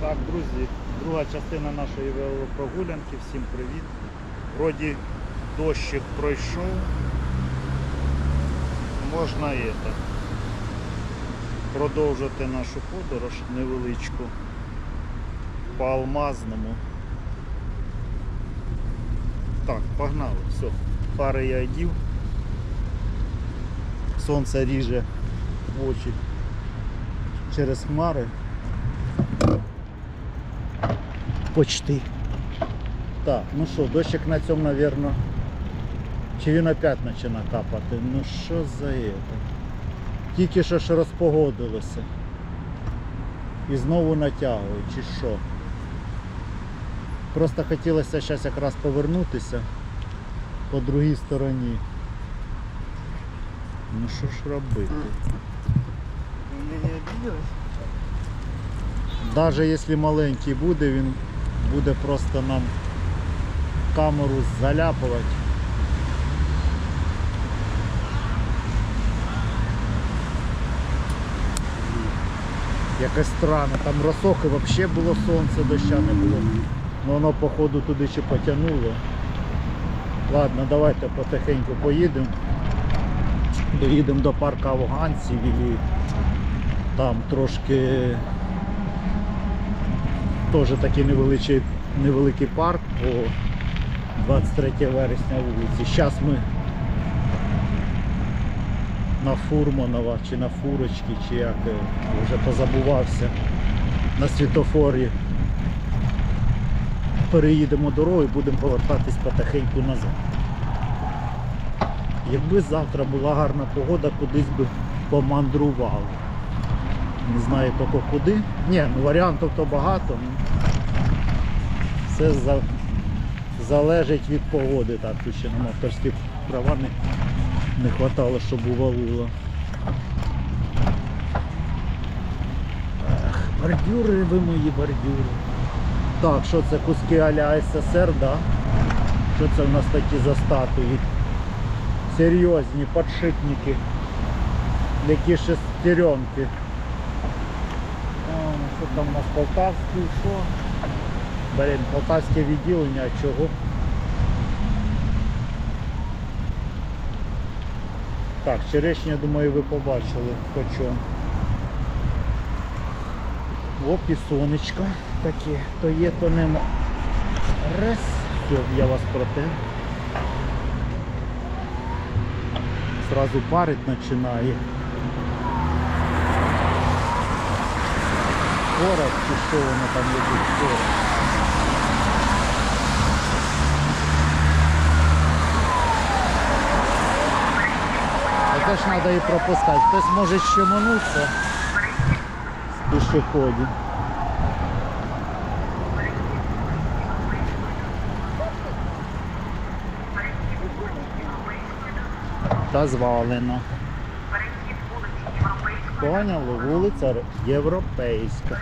Так, друзі, друга частина нашої велопрогулянки. Всім привіт. Вроді дощик пройшов. Можна і це, продовжити нашу подорож невеличку по Алмазному. Так, погнали, все. Пари я одів. Сонце ріже в очі через хмари. Почти. Так, ну що, дощик на цьому, напевно. Чи він опять почне капати? Ну що за це? Тільки що ж розпогодилося. І знову натягує, чи що? Просто хотілося зараз якраз повернутися по другій стороні. Ну що ж робити? Навіть якщо маленький буде, він буде просто нам камеру заляпувати. Якось странно, там розсохи взагалі було сонце, доща не було. Ну воно походу туди ще потягнуло. Ладно, давайте потихеньку поїдемо. Доїдемо до парку афганців і там трошки теж такий невеличкий, невеликий парк по 23 вересня вулиці. Зараз ми на Фурманова чи на Фурочки, чи як е, вже позабувався на світофорі. Переїдемо дорогу і будемо повертатись потихеньку назад. Якби завтра була гарна погода, кудись би помандрували. Не знаю тільки куди. Ні, ну варіантів то багато. Все за... залежить від погоди. Так, тут ще нам авторські права не, не хватало, щоб увалило. Ех, бордюри ви мої бордюри. Так, що це куски а-ля СССР, да? Що це в нас такі за статуї? Серйозні подшипники. Які шестеренки. А, Що там у нас полтавський, що? Блін, полтавське відділення, чого? Так, черешня, думаю, ви побачили по. Оп, і таке, то є, то нема. Раз, все, я вас протер. Сразу парить починає. Порох чи що воно там лежить порох. А це ж треба і пропускати. Хтось може щеманутися з пішоходів. Та звалено. Поняли, вулиця Європейська.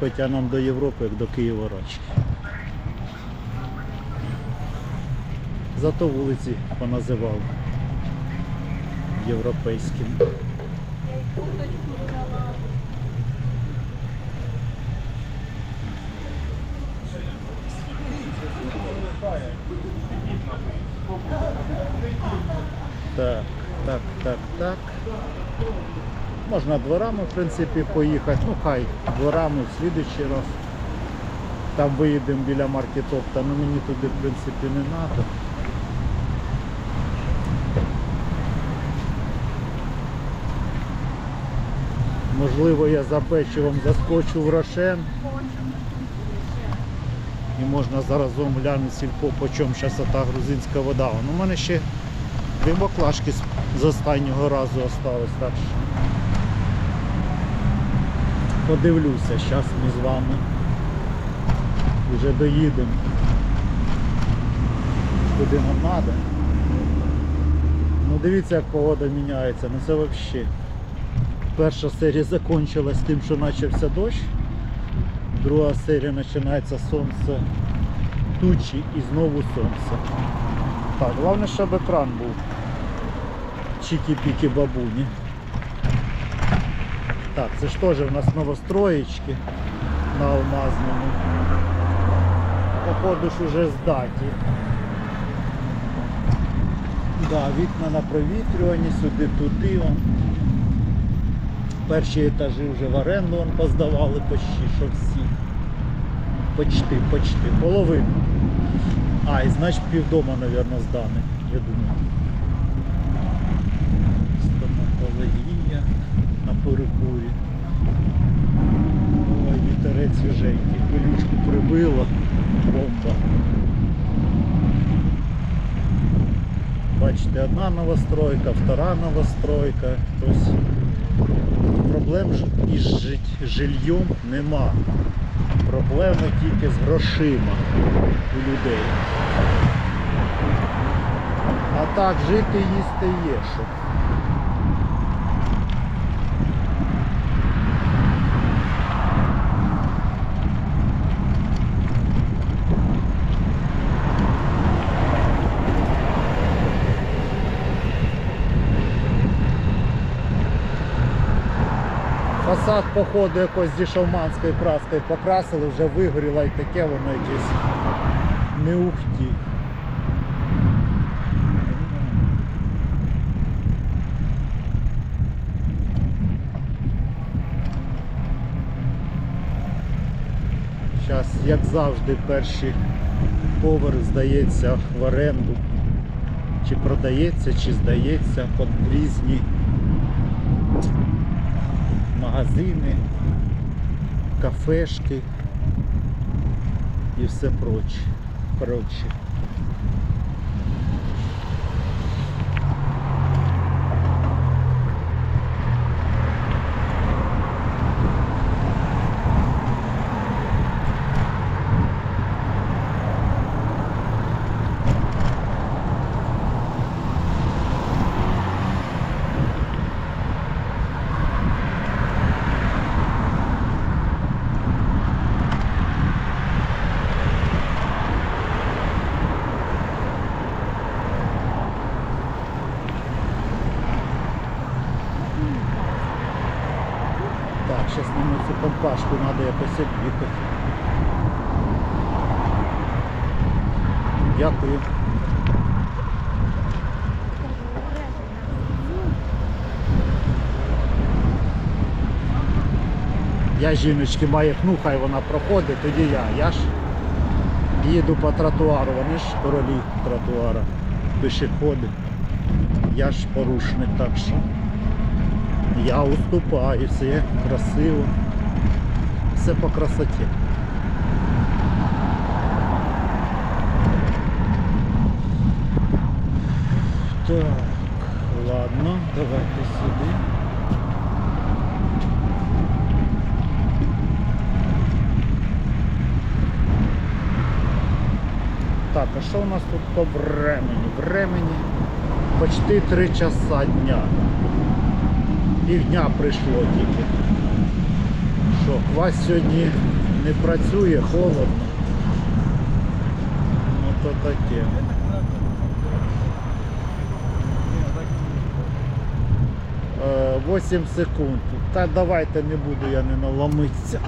Хоча нам до Європи, як до Києва радше. Зато вулиці поназивали європейськими. Так, так, так, так. Можна дворами, в принципі, поїхати. Ну хай дворами в слідуючий раз. Там виїдемо біля маркетопта, ну мені туди в принципі не треба. Можливо, я за печивом заскочу в Рошен. І можна заразом глянути сільпо, по чому зараз та грузинська вода. Ну, у мене ще дві баклажки з- останнього разу що подивлюся, зараз ми з вами вже доїдемо. Куди нам треба. Ну дивіться, як погода міняється. Ну це взагалі. Перша серія закінчилась тим, що почався дощ. Друга серія починається сонце, тучі і знову сонце. Так, головне, щоб екран був. Чікі-пікі бабуні. Так, це ж теж у нас новостроєчки на Алмазному. Походу ж уже здаті. Да, вікна на провітрюванні, сюди туди. Он. Перші етажі вже в оренду он поздавали почти, що всі. Почти, почти. Половину. А, і значить півдома, мабуть, здане, я думаю. Стоматологія на перекурі. Ой, вітерець свіженький, пилючку прибило. Бомба. Бачите, одна новостройка, втора новостройка. Тобто проблем із жильйом нема. Проблеми тільки з грошима у людей. А так жити їсти є що. Фасад, походу, якось зі шалманською краскою покрасили, вже вигоріло і таке воно якесь не ухті. Зараз, як завжди, перший поверх здається в оренду. Чи продається, чи здається під різні магазини, кафешки і все проче. проче. 22. Дякую. Я жіночки маю, ну хай вона проходить, тоді я. Я ж їду по тротуару, вони ж королі тротуара, пішоходи. Я ж порушник, так що я уступаю, все красиво все по красоті. Так, ладно, давайте сюди. Так, а що у нас тут по времені? Времені почти 3 часа дня. Півдня прийшло тільки. Що, квас сьогодні не працює, холодно. Ну то таке. Е, 8 секунд. Та давайте не буду я не наломитися.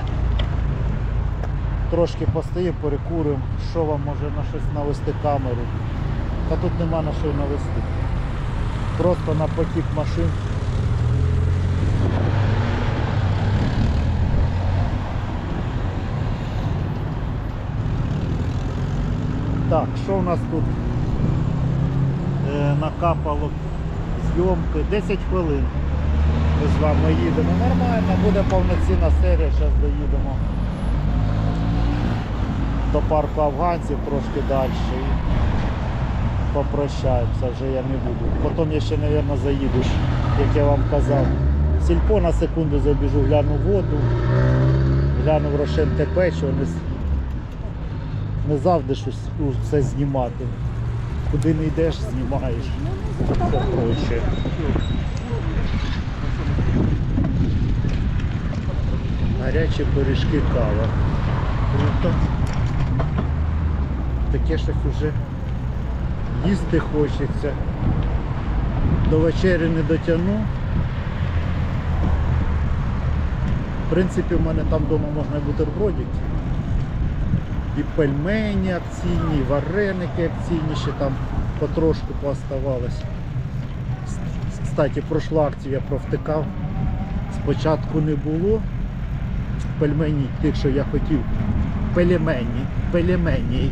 Трошки постоїмо, перекуримо. Що вам може на щось навести камеру? Та тут нема на що навести. Просто на потік машин. Так, що у нас тут е, накапало зйомки? 10 хвилин. Ми з вами їдемо. Нормально, буде повноцінна серія, зараз доїдемо до парку афганців трошки далі і попрощаємося, вже я не буду. Потім я ще, мабуть, заїду, як я вам казав. Сільпо на секунду забіжу, гляну воду, гляну в Рошен ТП, що вони не завжди щось все знімати. Куди не йдеш, знімаєш. Все. Гарячі пиріжки кава. Круто. Таке щось уже їсти хочеться. До вечері не дотягну. В принципі, в мене там вдома можна бутербродик. І пельмені акційні, і вареники акційні ще там потрошку пооставалось. Кстати, прошлу акцію я провтикав. Спочатку не було пельмені тих, що я хотів. Пельмені, пельмені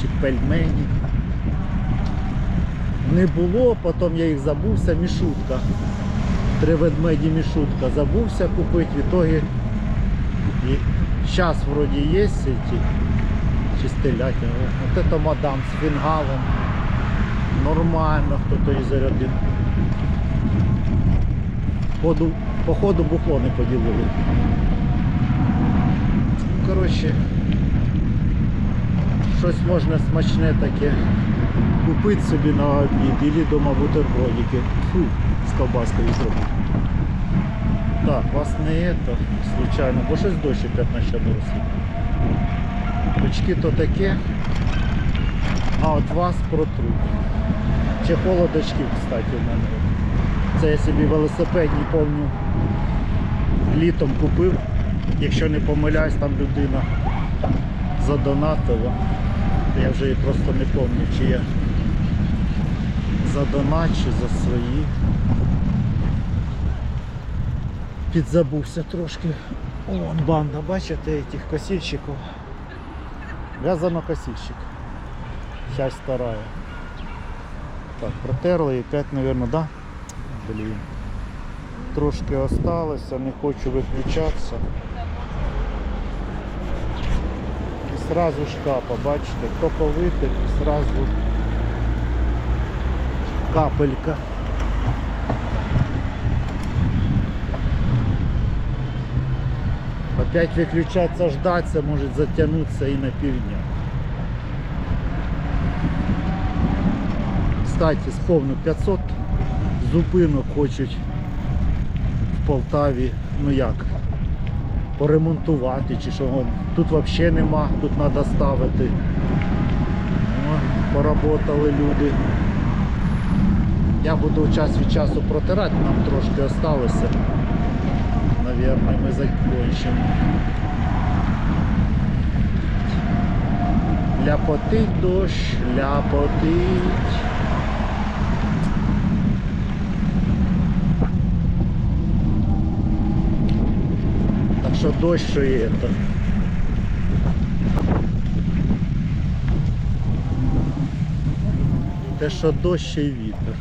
чи пельмені. Не було, потім я їх забувся, мішутка. Три ведмеді мішутка. Забувся купити, в ітогі зараз вроді є ці чи стелятня. От це мадам з фінгалом. Нормально хто-то і зарядив. Походу, походу бухло не поділили. Коротше, щось можна смачне таке купити собі на обід, і вдома бутербродики. Фу, з ковбаскою зробити. Так, вас не это, случайно, бо щось дощ опять наче дорослі. Очки то таке, а от вас протруть. Чи холодочки, кстати, в мене. Це я собі велосипедні повню літом купив. Якщо не помиляюсь, там людина задонатила. Я вже і просто не пам'ятаю, чи я за донат, чи за свої. Підзабувся трошки. Вон банда, бачите, тих косильщиків. В'язано-косильщик. Часть вторая. Так, протерли і опять, мабуть, да? Блін. Трошки осталося, не хочу виключатися. І сразу ж капа, бачите, тільки витик і сразу капелька. Опять выключаться ждаться может затянуться и на півдня. Кстати, сповню 500 зупинок хочуть в Полтаві, ну як, поремонтувати чи що. Тут взагалі нема, тут треба ставити. О, поработали люди. Я буду час від часу протирати, нам трошки осталося. Наверное, ми закончимо. Ляпотить дощ, ляпотить. Так що дощ, що і это. Те, що дощ й вітер.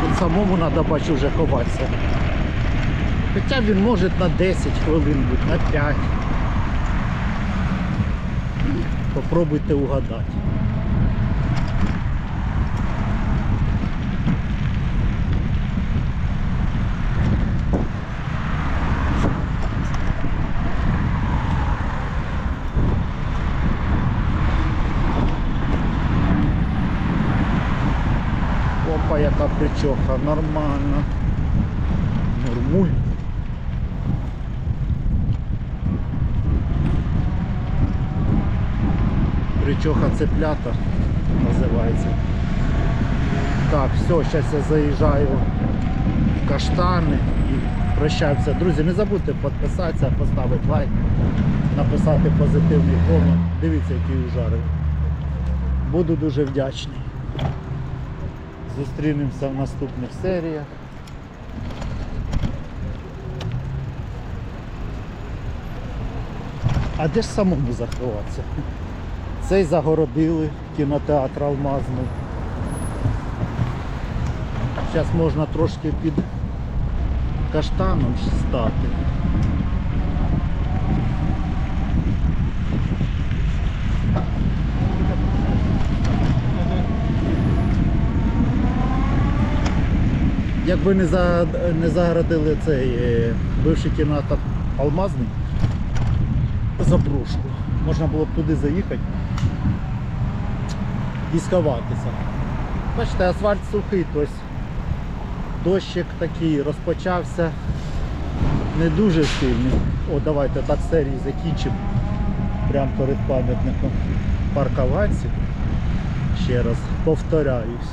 Тут самому треба бачу вже ховатися. Хоча він може на 10 хвилин бути, на 5. Попробуйте угадати. Опа, яка причоха, нормально. Нормуль. Причоха цеплята називається. Так, все, зараз я заїжджаю в каштани і прощаюся. Друзі, не забудьте підписатися, поставити лайк, написати позитивний комент. Дивіться, який ужарив. Буду дуже вдячний. Зустрінемося в наступних серіях. А де ж самому заховатися? Цей загородили кінотеатр Алмазний. Зараз можна трошки під каштаном стати. Якби не, за, не загородили цей е, бивший кінотеатр Алмазний, заброшку. Можна було б туди заїхати і сховатися. Бачите, асфальт сухий, тобто дощик такий розпочався не дуже сильний. О, давайте так серії закінчимо. Прямо перед пам'ятником паркованців. Ще раз повторяюсь.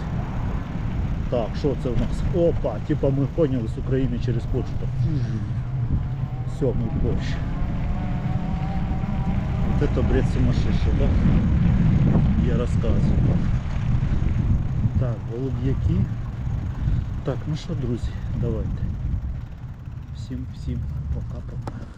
Так, що це в нас? Опа, типа ми поняли з України через почту. Сьомий Польща. Вот это бред сумасшедший, да? Я рассказываю. Так, голуб'яки. Так, ну що, друзі, давайте. Всім, всім пока-пока.